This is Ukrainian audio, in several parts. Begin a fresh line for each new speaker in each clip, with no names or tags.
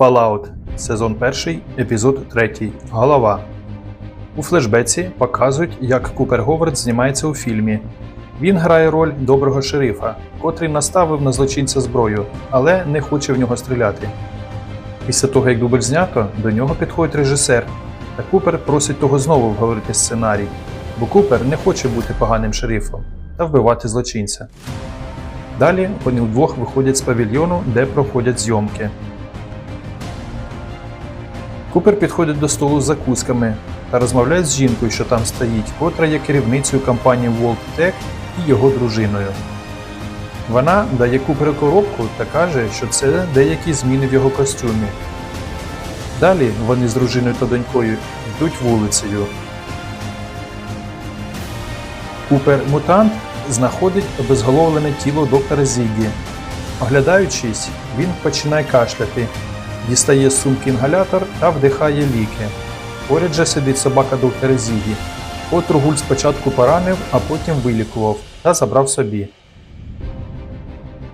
Fallout, сезон 1, епізод 3. Голова. У флешбеці показують, як Купер Говард знімається у фільмі. Він грає роль доброго шерифа, котрий наставив на злочинця зброю, але не хоче в нього стріляти. Після того, як дубль знято, до нього підходить режисер, та Купер просить того знову вговорити сценарій, бо Купер не хоче бути поганим шерифом та вбивати злочинця. Далі вони вдвох виходять з павільйону, де проходять зйомки. Купер підходить до столу з закусками та розмовляє з жінкою, що там стоїть, котра є керівницею компанії WorldTech і його дружиною. Вона дає Куперу коробку та каже, що це деякі зміни в його костюмі. Далі вони з дружиною та донькою йдуть вулицею. Купер-мутант знаходить обезголовлене тіло доктора Зігі. Оглядаючись, він починає кашляти, дістає з сумки інгалятор та вдихає ліки. Поряд же сидить собака доктора Зігі, котру гуль спочатку поранив, а потім вилікував та забрав собі.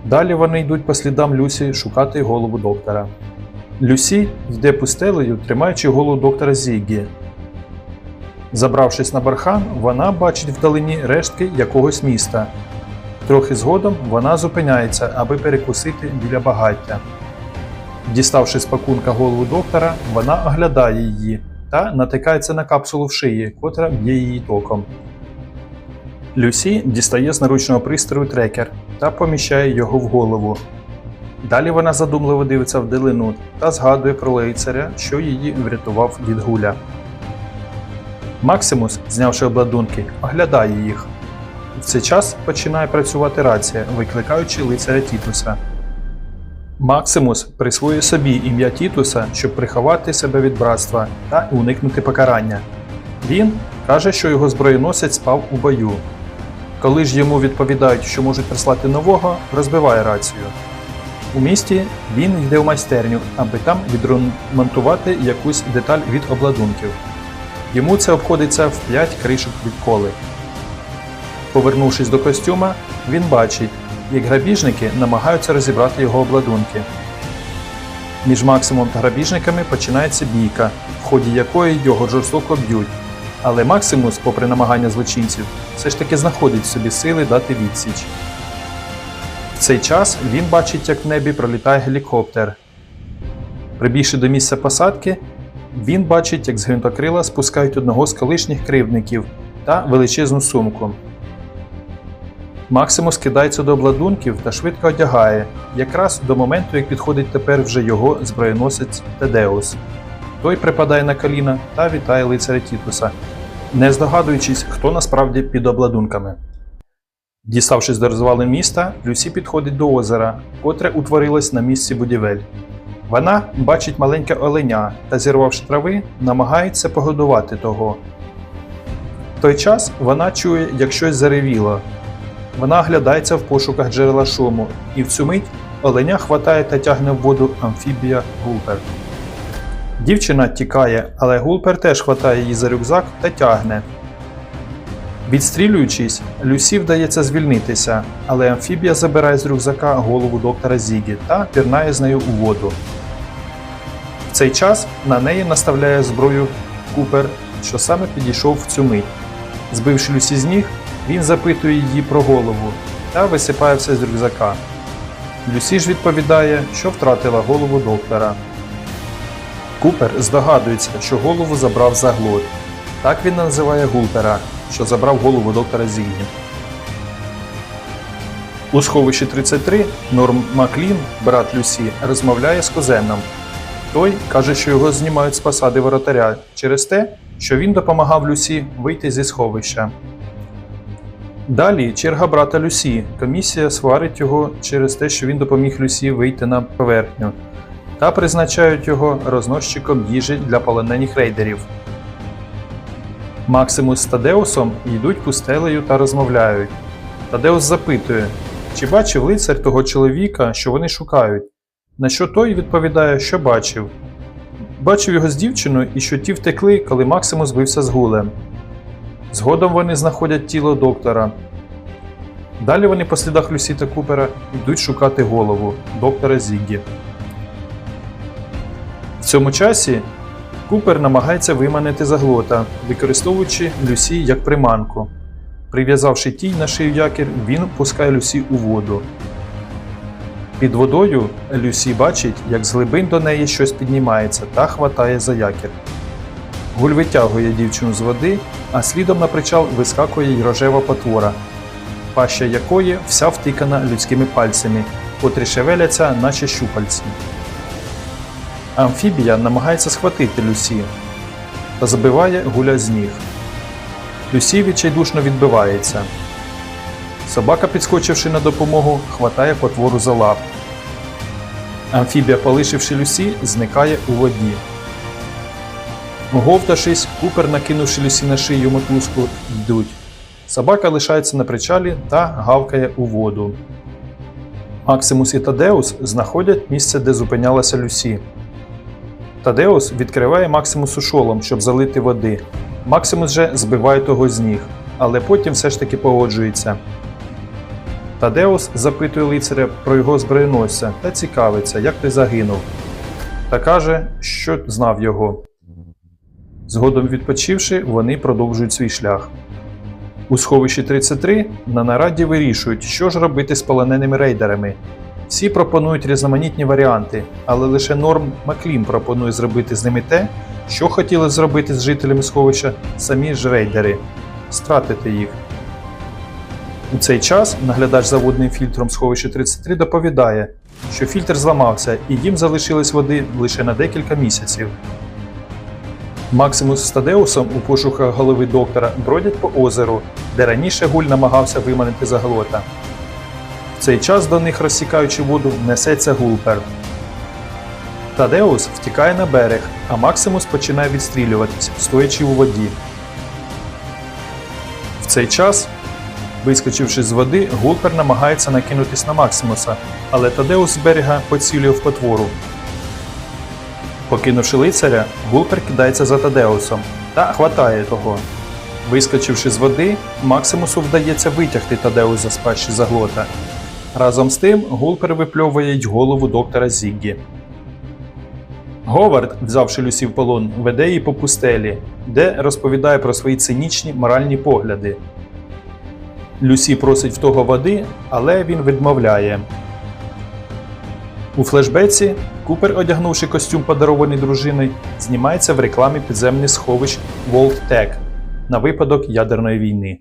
Далі вони йдуть по слідам Люсі шукати голову доктора. Люсі йде пустелею, тримаючи голову доктора Зігі. Забравшись на бархан, вона бачить вдалині рештки якогось міста. Трохи згодом вона зупиняється, аби перекусити біля багаття. Діставши з пакунка голову доктора, вона оглядає її та натикається на капсулу в шиї, котра б'є її током. Люсі дістає з наручного пристрою трекер та поміщає його в голову. Далі вона задумливо дивиться вдалину та згадує про лицаря, що її врятував від гуля. Максимус, знявши обладунки, оглядає їх. В цей час починає працювати рація, викликаючи лицаря Тітуса. Максимус присвоює собі ім'я Тітуса, щоб приховати себе від братства та уникнути покарання. Він каже, що його зброєносець спав у бою. Коли ж йому відповідають, що можуть прислати нового, розбиває рацію. У місті він йде в майстерню, аби там відремонтувати якусь деталь від обладунків. Йому це обходиться в 5 кришок від коли. Повернувшись до костюма, він бачить, як грабіжники намагаються розібрати його обладунки. Між Максимом та грабіжниками починається бійка, в ході якої його жорстоко б'ють. Але Максимус, попри намагання злочинців, все ж таки знаходить в собі сили дати відсіч. В цей час він бачить, як в небі пролітає гелікоптер. Прибігши до місця посадки, він бачить, як з гвинтокрила спускають одного з колишніх кривдників та величезну сумку. Максимус кидається до обладунків та швидко одягає, якраз до моменту, як підходить тепер вже його зброєносець Тедеус. Той припадає на коліна та вітає лицаря Тітуса, не здогадуючись, хто насправді під обладунками. Діставшись до розвалин міста, Люсі підходить до озера, котре утворилось на місці будівель. Вона бачить маленьке оленя та, зірвавши трави, намагається погодувати того. В той час вона чує, як щось заревіло. Вона оглядається в пошуках джерела шуму, і в цю мить оленя хватає та тягне в воду амфібія Гулпер. Дівчина тікає, але Гулпер теж хватає її за рюкзак та тягне. Відстрілюючись, Люсі вдається звільнитися, але амфібія забирає з рюкзака голову доктора Зігі та пірнає з нею у воду. В цей час на неї наставляє зброю Купер, що саме підійшов в цю мить. Збивши Люсі з ніг, він запитує її про голову та висипає все з рюкзака. Люсі ж відповідає, що втратила голову доктора. Купер здогадується, що голову забрав заглот. Так він називає Гулпера, що забрав голову доктора Зігні. У сховищі 33 Норм Маклін, брат Люсі, розмовляє з Козеном. Той каже, що його знімають з посади воротаря через те, що він допомагав Люсі вийти зі сховища. Далі черга брата Люсі. Комісія сварить його через те, що він допоміг Люсі вийти на поверхню, та призначають його розносчиком їжі для полонених рейдерів. Максимус з Тадеусом йдуть пустелею та розмовляють. Тадеус запитує, чи бачив лицар того чоловіка, що вони шукають. На що той відповідає, що бачив. Бачив його з дівчиною і що ті втекли, коли Максимус бився з гулем. Згодом вони знаходять тіло доктора. Далі вони по слідах Люсі та Купера йдуть шукати голову доктора Зіггі. цьому часі Купер намагається виманити заглота, використовуючи Люсі як приманку. Прив'язавши тій на шию якір, він пускає Люсі у воду. Під водою Люсі бачить, як з глибин до неї щось піднімається та хватає за якір. Гуль витягує дівчину з води, а слідом на причал вискакує й рожева потвора, паща якої вся втикана людськими пальцями, котрі шевеляться, наче щупальці. Амфібія намагається схватити Люсі та забиває гуля з ніг. Люсі відчайдушно відбивається. Собака, підскочивши на допомогу, хватає потвору за лап. Амфібія, полишивши Люсі, зникає у воді. Говтавшись, Купер, накинувши Люсі на шию мотузку, йдуть. Собака лишається на причалі та гавкає у воду. Максимус і Тадеус знаходять місце, де зупинялася Люсі. Тадеус відкриває Максимусу шолом, щоб залити води. Максимус же збиває того з ніг, але потім все ж таки погоджується. Тадеус запитує лицаря про його зброєносця та цікавиться, як той загинув, та каже, що знав його. Згодом відпочивши, вони продовжують свій шлях. У сховищі 33 на нараді вирішують, що ж робити з полоненими рейдерами. Всі пропонують різноманітні варіанти, але лише Норм Маклін пропонує зробити з ними те, що хотіли зробити з жителями сховища самі ж рейдери стратити їх. У цей час наглядач за водним фільтром сховища 33 доповідає, що фільтр зламався і їм залишилось води лише на декілька місяців. Максимус з Тадеусом у пошуках голови доктора бродять по озеру, де раніше гуль намагався виманити заглота. В цей час до них, розсікаючи воду, несеться гулпер. Тадеус втікає на берег, а Максимус починає відстрілюватись, стоячи у воді. В цей час, вискочивши з води, гулпер намагається накинутись на Максимуса, але Тадеус з берега поцілює в потвору. Покинувши лицаря, Гулпер кидається за Тадеусом та хватає того. Вискочивши з води, Максимусу вдається витягти Тадеуса з пащі заглота. Разом з тим Гулпер випльовує голову доктора Зіггі. Говард, взявши Люсі в полон, веде її по пустелі, де розповідає про свої цинічні моральні погляди. Люсі просить в того води, але він відмовляє. У флешбеці Купер, одягнувши костюм, подарований дружиною, знімається в рекламі підземних сховищ World Tech на випадок ядерної війни.